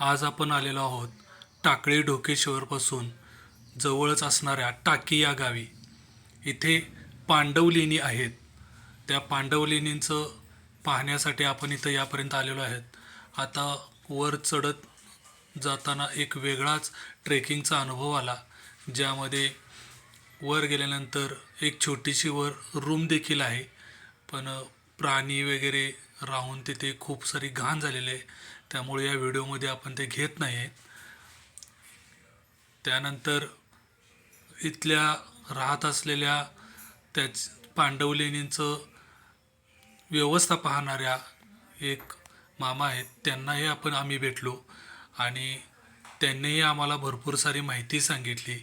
आज आपण आलेलो आहोत टाकळी ढोकेश्वरपासून जवळच असणाऱ्या टाकी या गावी. इथे पांडव लेणी आहेत. त्या पांडव लेणींचं पाहण्यासाठी आपण इथं यापर्यंत आलेलो आहेत. आता वर चढत जाताना एक वेगळाच ट्रेकिंगचा अनुभव आला ज्यामध्ये वर गेल्यानंतर एक छोटीशी वर रूम देखील आहे. पण प्राणी वगैरे राहून तिथे खूप सारी घाण झालेली आहे. त्यामुळे या व्हिडिओमध्ये आपण ते घेत नाही आहेत त्यानंतर इथल्या राहत असलेल्या त्याच पांडवलेणींचं व्यवस्था पाहणाऱ्या एक मामा आहेत त्यांनाही आपण आम्ही भेटलो आणि त्यांनीही आम्हाला भरपूर सारी माहिती सांगितली.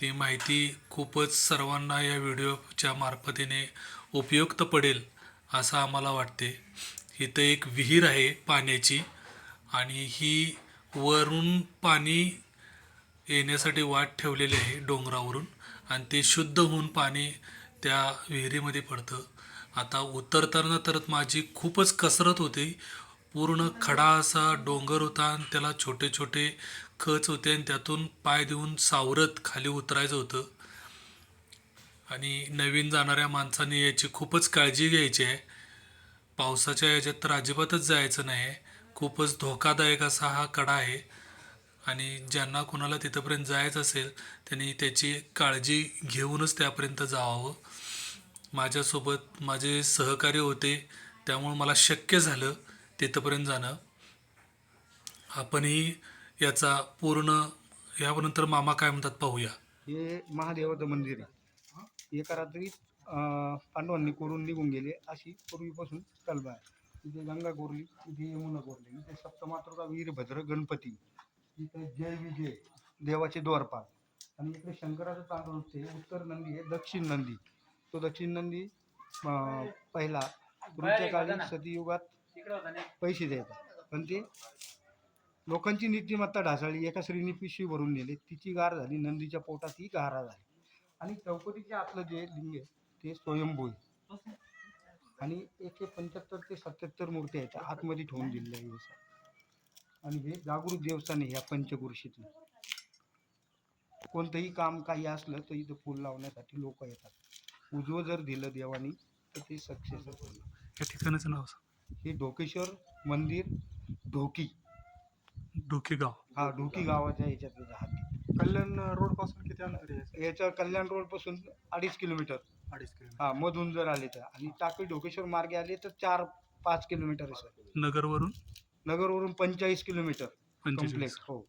ती माहिती खूपच सर्वांना या व्हिडिओच्या मार्फतीने उपयुक्त पडेल असं आम्हाला वाटते. इथं एक विहीर आहे पाण्याची आणि ही वरून पाणी येण्यासाठी वाट ठेवलेली आहे डोंगरावरून आणि ते शुद्ध होऊन पाणी त्या विहिरीमध्ये पडतं. आता उतरताना तर माझी खूपच कसरत होती. पूर्ण खडा असा डोंगर होता आणि त्याला छोटे छोटे खच होते आणि त्यातून पाय देऊन सावरत खाली उतरायचं होतं. आणि नवीन जाणाऱ्या माणसाने याची खूपच काळजी घ्यायची आहे. पावसाच्या याच्यात तर अजिबातच जायचं नाही. आहे खूपच धोकादायक असा हा कडा आहे. आणि ज्यांना कोणाला तिथंपर्यंत जायचं असेल त्यांनी त्याची काळजी घेऊनच त्यापर्यंत जावावं माझ्यासोबत माझे सहकार्य होते त्यामुळे मला शक्य झालं तिथंपर्यंत जाणं. आपणही याचा पूर्ण यानंतर मामा काय म्हणतात पाहूया. हे महादेवाचं मंदिर आहे. एका रात्रीत पांडवांनी कोरून निघून गेले. अशी पूर्वीपासून कल्पना आहे. इथे गंगा कोरली इथे यमुना कोरली इथे सप्तमातृका वीरभद्र गणपती इथे जय विजय देवाचे द्वारपाल आणि इकडे शंकराचं तांदूळ ते उत्तर नंदी आहे दक्षिण नंदी. तो दक्षिण नंदी पहिला पूर्वीच्या काळी सतीयुगात पैसे द्यायचा. पण ते लोकांची नीतिमत्ता ढासळली एका स्त्रीने पिशवी भरून नेली. तिची गार झाली नंदीच्या पोटात ही गारा झाली. आणि चौकटीच्या आतलं जे लिंग आहे ते स्वयंभू आहे. आणि एकशे पंच्याहत्तर ते सत्याहत्तर मूर्ती आहेत त्या आतमध्ये ठेवून दिलेल्या आहे असं. आणि हे जागृत देवस्थान आहे ह्या पंचकृषीतलं कोणतंही काम काही असलं तर इथं फूल लावण्यासाठी लोक येतात. उजवं जर दिलं देवानी तर ते सक्सेस होतं. या ठिकाणाचं नाव. हे ढोकेश्वर मंदिर ढोकी डोकेगाव हा ढोकी गावाच्या ह्याच्यात राहते कल्याण रोडपासून किती अंतर आहे? याच्या कल्याण रोडपासून अडीच किलोमीटर. अडीच किलोमीटर. हा मधून जर आले तर. आणि टाकळी ढोकेश्वर मार्गे आले तर चार पाच किलोमीटर आहे सर. नगरवरून? नगरवरून पंचेचाळीस किलोमीटर. पंचेचाळीस. हो.